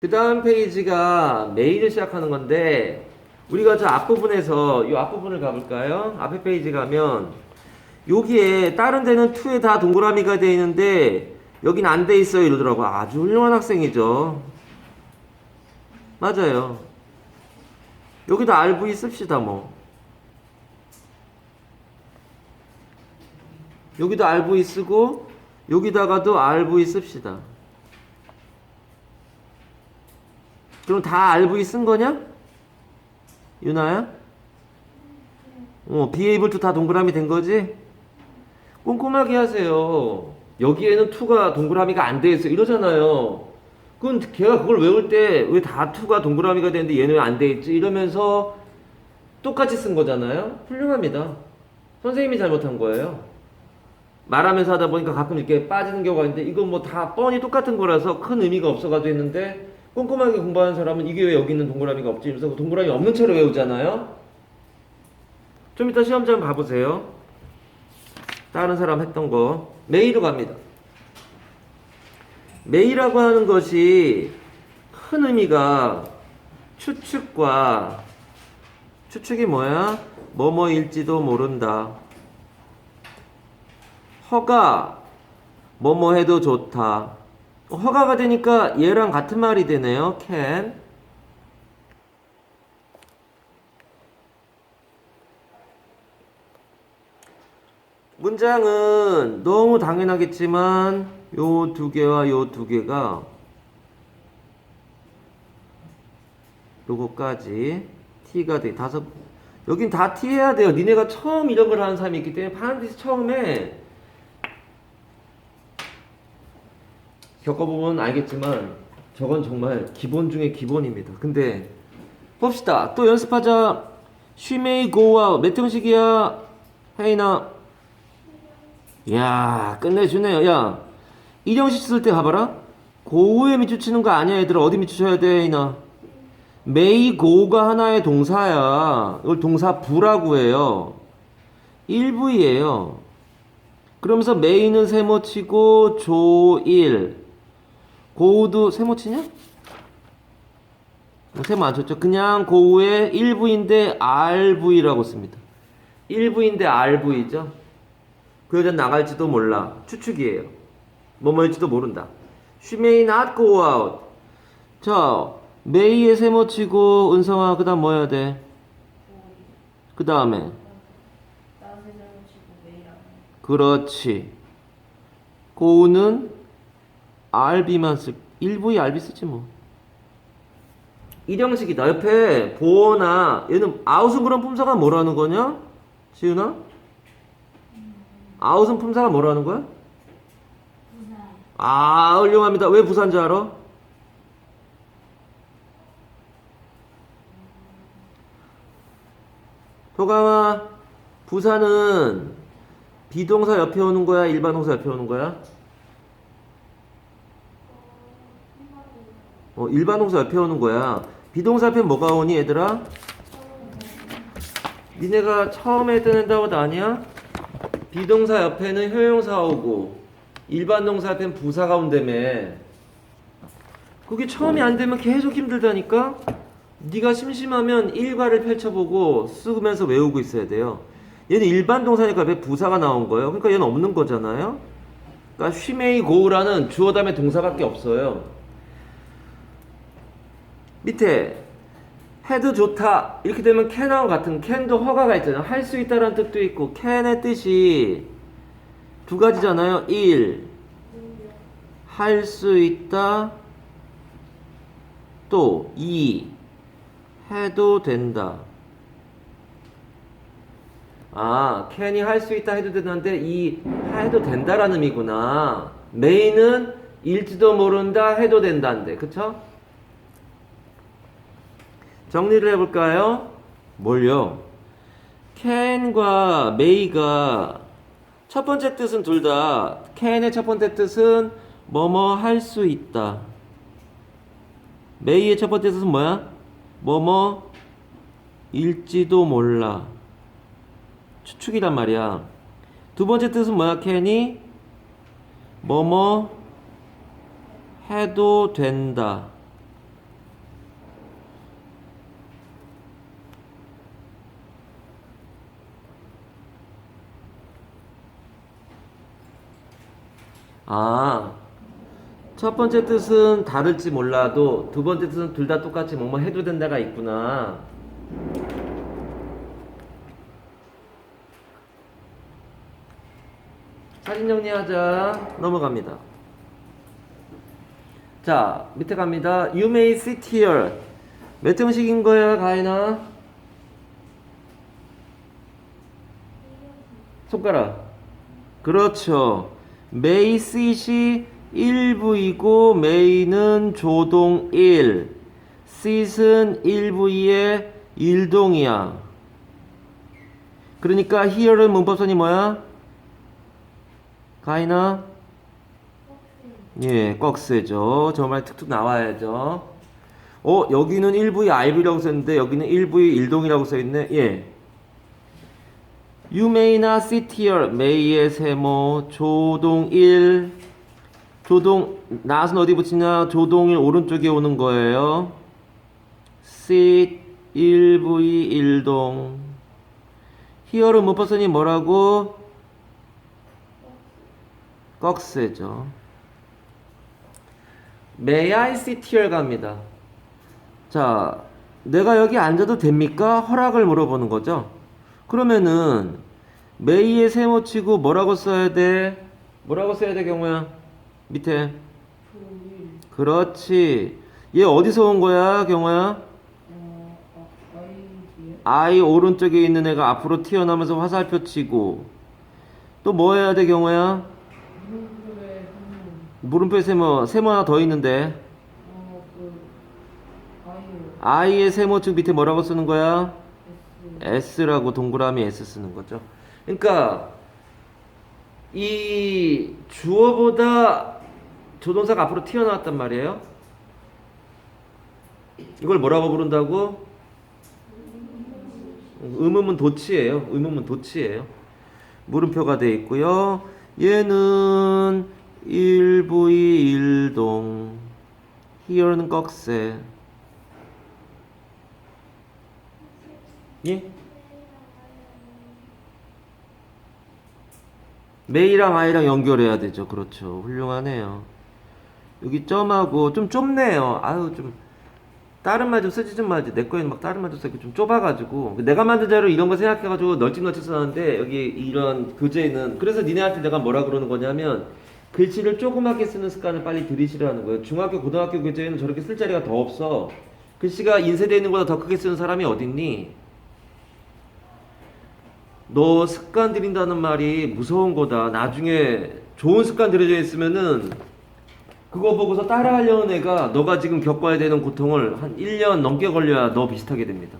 그 다음 페이지가 메일을 시작하는 건데 우리가 저 앞부분에서 이 앞부분을 가볼까요? 앞에 페이지 가면 여기에 다른 데는 2에 다 동그라미가 돼 있는데 여긴 안 돼 있어요 이러더라고. 아주 훌륭한 학생이죠. 맞아요. 여기도 RV 씁시다 뭐. 여기도 RV 쓰고 여기다가도 RV 씁시다 그럼 다 RV 쓴 거냐? 유나야? 어, be able to 다 동그라미 된 거지? 꼼꼼하게 하세요. 여기에는 2가 동그라미가 안 돼 있어. 이러잖아요. 그건 걔가 그걸 외울 때 왜다 2가 동그라미가 되는데 얘는 왜 안 돼 있지? 이러면서 똑같이 쓴 거잖아요. 훌륭합니다. 선생님이 잘못한 거예요. 말하면서 하다 보니까 가끔 이렇게 빠지는 경우가 있는데 이건 뭐 다 뻔히 똑같은 거라서 큰 의미가 없어가지고 했는데 꼼꼼하게 공부하는 사람은 이게 왜 여기 있는 동그라미가 없지? 이러면서 그 동그라미 없는 채로 외우잖아요. 좀 이따 시험장 봐보세요. 다른 사람 했던 거 메일로 갑니다. 메일이라고 하는 것이 큰 의미가 추측과 추측이 뭐야? 뭐뭐일지도 모른다. 허가 뭐뭐 해도 좋다. 허가가 되니까 얘랑 같은 말이 되네요. can. 문장은 너무 당연하겠지만 요 두 개와 요 두 개가 요거까지 t가 돼 다섯 여긴 다 t 해야 돼요. 니네가 처음 이런 걸 하는 사람이 있기 때문에 반드시 처음에 겪어보면 알겠지만 저건 정말 기본 중에 기본입니다. 근데 봅시다. 또 연습하자. Go out. 몇 형식이야? 혜인아. 야 끝내주네요. 야 일형식 쓸 때 봐봐라. 고우에 밑줄 거 아니야 얘들아. 어디 밑줄 쳐야 돼 혜인아. may go가 하나의 동사야. 이걸 동사 부라고 해요. 1부이에요. 그러면서 may는 세모치고 조일 고우도 세모 치냐? 뭐 세모 안 쳤죠. 그냥 고우의 1부인데 RV라고 씁니다. 1부인데 RV죠. 그 여자 나갈지도 몰라. 추측이에요. 뭐뭐일지도 모른다. She may not go out. 자, may에 세모 치고 은성아 그다음 뭐 해야 돼? 그 다음에 나세 잘못 치고 매일 안 해. 그렇지. 고우는 RB만 쓸, 일부의 RB 쓰지 뭐. 일형식이다. 옆에 보어나 얘는 아웃은 그런 품사가 뭐라는 거냐? 지은아? 아웃은 품사가 뭐라는 거야? 부산. 아, 훌륭합니다. 왜 부산지 알아? 도감아, 부산은 비동사 옆에 오는 거야? 일반 동사 옆에 오는 거야? 어, 일반 동사 옆에 오는 거야. 비동사 옆에 뭐가 오니, 얘들아? 니네가 처음에 뜨는 단어 아니야? 비동사 옆에는 효용사 오고, 일반 동사 앞엔 부사가 온다며. 그게 처음이 안 되면 계속 힘들다니까? 네가 심심하면 일과를 펼쳐보고 쓰면서 외우고 있어야 돼요. 얘는 일반 동사니까 왜 부사가 나온 거예요? 그러니까 얘는 없는 거잖아요? 그러니까 may go라는 주어 다음에 동사밖에 없어요. 밑에 해도 좋다 이렇게 되면 can하고 같은 can도 허가가 있잖아요. 할 수 있다라는 뜻도 있고 can의 뜻이 두 가지잖아요. 1. 할 수 있다. 또 2. 해도 된다. 아, can이 할 수 있다 해도 된다는데 이 해도 된다라는 의미구나. may는 일지도 모른다 해도 된다인데. 그쵸? 정리를 해볼까요? 뭘요? can과 may가 첫 번째 뜻은 둘다 can의 첫 번째 뜻은 뭐뭐 할 수 있다. may의 첫 번째 뜻은 뭐야? 뭐뭐 일지도 몰라. 추측이란 말이야. 두 번째 뜻은 뭐야? can이 뭐뭐 해도 된다. 아, 첫 번째 뜻은 다를지 몰라도 두 번째 뜻은 둘 다 똑같이 뭐뭐 해도 된다가 있구나. 사진 정리하자. 넘어갑니다. 자, 밑에 갑니다. You may sit here. 몇 형식인 거야, 가인아? 손가락. 그렇죠. Sit이 1부이고 may는 조동 1. sit은 1부의 일동이야. 그러니까 here는 문법선이 뭐야? 가인아? 예, 꺽쇠죠. 정말 툭툭 나와야죠. 어, 여기는 1부의 IV라고 썼는데 여기는 1부의 일동이라고 써있네. 예. You may not sit here. may의 세모 조동 1 조동 not은 어디 붙이냐? 조동 1 오른쪽에 오는 거예요. sit 1부의 일동 here는 문법선이 뭐라고? 꺽쇠죠. May I sit here 갑니다. 자, 내가 여기 앉아도 됩니까? 허락을 물어보는 거죠. 그러면은 may의 세모 치고 뭐라고 써야 돼? 뭐라고 써야 돼, 경우야? 밑에. 그렇지. 얘 어디서 온 거야, 경우야? 어, 어, I 오른쪽에 있는 애가 앞으로 튀어나오면서 화살표 치고 또 뭐 해야 돼, 경우야? 물음표 세모, 세모 하나 더 있는데 어그 아이오 I의 세모 즉 밑에 뭐라고 쓰는 거야? S S라고 동그라미 S 쓰는 거죠. 그러니까 이 주어보다 조동사가 앞으로 튀어나왔단 말이에요. 이걸 뭐라고 부른다고? 의문문 도치예요. 의문문 도치예요. 물음표가 돼 있고요. 얘는 일부의 일동. here는 꺽쇠. 예? 메이랑 아이랑 연결해야 되죠. 그렇죠. 훌륭하네요. 여기 점하고 좀 좁네요. 아유 좀 다른 말 좀 쓰지 좀 마지. 내 거에는 막 다른 말도 쓰고 좀 좁아가지고 내가 만든 자료 이런 거 생각해가지고 널찍널찍 썼는데 여기 이런 교재는 그래서 니네한테 내가 뭐라 그러는 거냐면 글씨를 조그맣게 쓰는 습관을 빨리 들이시라는 거예요. 중학교 고등학교 교재에는 저렇게 쓸 자리가 더 없어. 글씨가 인쇄되어 있는 것보다 더 크게 쓰는 사람이 어딨니? 너 습관 들인다는 말이 무서운 거다. 나중에 좋은 습관 들여져 있으면은 그거 보고서 따라하려는 애가 너가 지금 겪어야 되는 고통을 한 1년 넘게 걸려야 너 비슷하게 됩니다.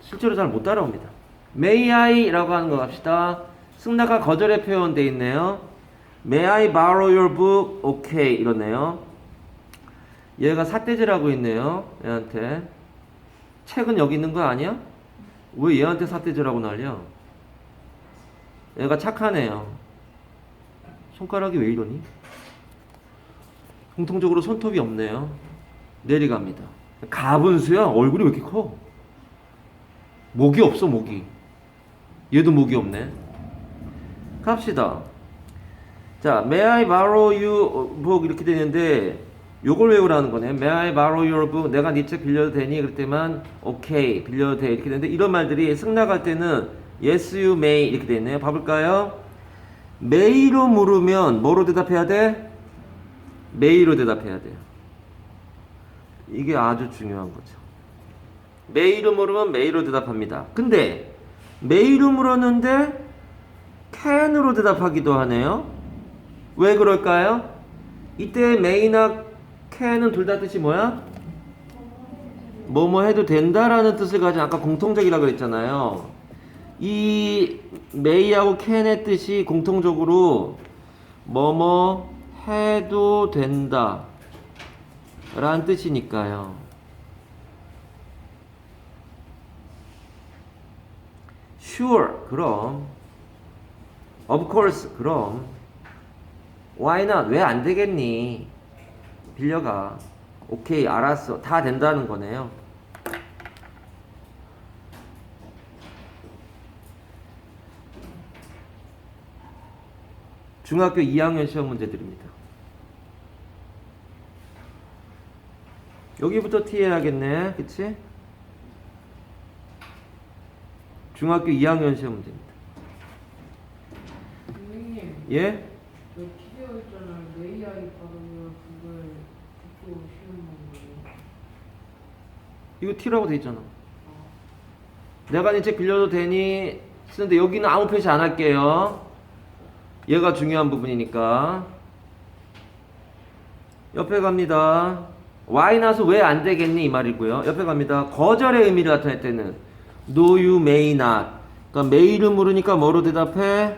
실제로 잘 못 따라옵니다. May I라고 하는 거 갑시다. 승나가 거절의 표현 돼 있네요. May I borrow your book? 오케이 이러네요. 얘가 삿대질하고 있네요. 얘한테. 책은 여기 있는 거 아니야? 왜 얘한테 삿대질하고 난리야? 얘가 착하네요. 손가락이 왜 이러니? 공통적으로 손톱이 없네요. 내려갑니다. 가분수야? 얼굴이 왜 이렇게 커? 목이 없어, 목이. 얘도 목이 없네. 갑시다. 자, May I borrow you book 이렇게 되는데 요걸 외우라는 거네. May I borrow your book? 내가 네 책 빌려도 되니? 그랬더만 오케이 빌려도 돼 이렇게 되는데 이런 말들이 승낙할 때는 yes you may 이렇게 돼 있네요. 봐볼까요? may로 물으면 뭐로 대답해야 돼? may로 대답해야 돼요. 이게 아주 중요한 거죠. may로 물으면 may로 대답합니다. 근데 may로 물었는데 can으로 대답하기도 하네요. 왜 그럴까요? 이때 may나 can은 둘 다 뜻이 뭐야? 뭐뭐 해도 된다라는 뜻을 가진 아까 공통적이라 그랬잖아요. 이 may하고 can의 뜻이 공통적으로 뭐뭐 해도 된다 라는 뜻이니까요. sure 그럼 of course 그럼 why not 왜 안 되겠니 빌려가 오케이 알았어 다 된다는 거네요 중학교 2학년 시험 문제들입니다. 여기부터 T 해야겠네. 그치? 중학교 2학년 시험 문제입니다. 선생님, 예? 저 티되어 있잖아요. 메이 아이 발음이랑 그걸 듣고 시험 보는 이거 T라고 돼 있잖아. 아, 내가 이제 빌려도 되니 쓰는데 여기는 아무 표시 안 할게요. 얘가 중요한 부분이니까. 옆에 갑니다. y 나서 왜 안 되겠니 이 말이고요. 옆에 갑니다. 거절의 의미를 나타낼 때는 no you may not. 그러니까 may를 물으니까 뭐로 대답해?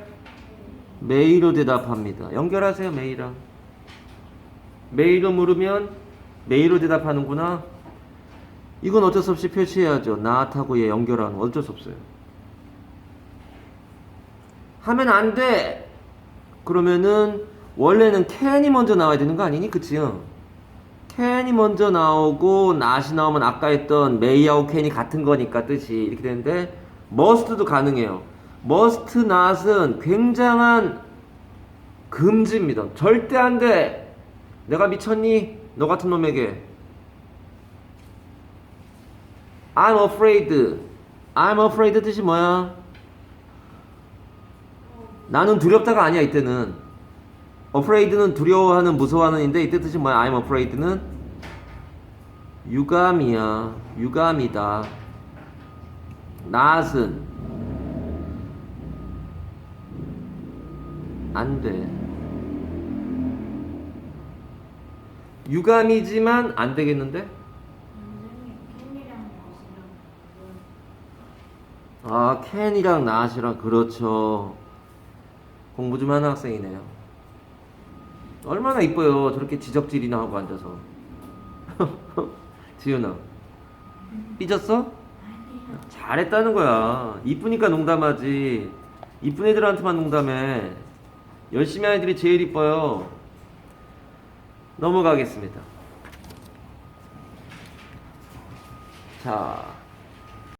may로 대답합니다. 연결하세요 may랑. may로 물으면 may로 대답하는구나. 이건 어쩔 수 없이 표시해야죠. 얘 연결하는 거 어쩔 수 없어요. 하면 안 돼. 그러면은 원래는 can이 먼저 나와야 되는 거 아니니? 그치? can이 먼저 나오고 not이 나오면 아까 했던 may하고 can이 같은 거니까 뜻이 이렇게 되는데 must도 가능해요. must not은 굉장한 금지입니다. 절대 안 돼. 내가 미쳤니? 너 같은 놈에게. I'm afraid. I'm afraid 뜻이 뭐야? 나는 두렵다가 아니야 이때는. afraid는 두려워하는 무서워하는인데 이때 뜻이 뭐야? I'm afraid는 유감이야. 유감이다. not은 안 돼. 유감이지만 안 되겠는데? 선생님 캔이랑 맛이랑 아, 캔이랑 낫이랑 그렇죠. 공부 좀 하는 학생이네요. 얼마나 이뻐요. 저렇게 지적질이나 하고 앉아서. 지윤아. 삐졌어? 잘했다는 거야. 이쁘니까 농담하지. 이쁜 애들한테만 농담해. 열심히 하는 애들이 제일 이뻐요. 넘어가겠습니다. 자.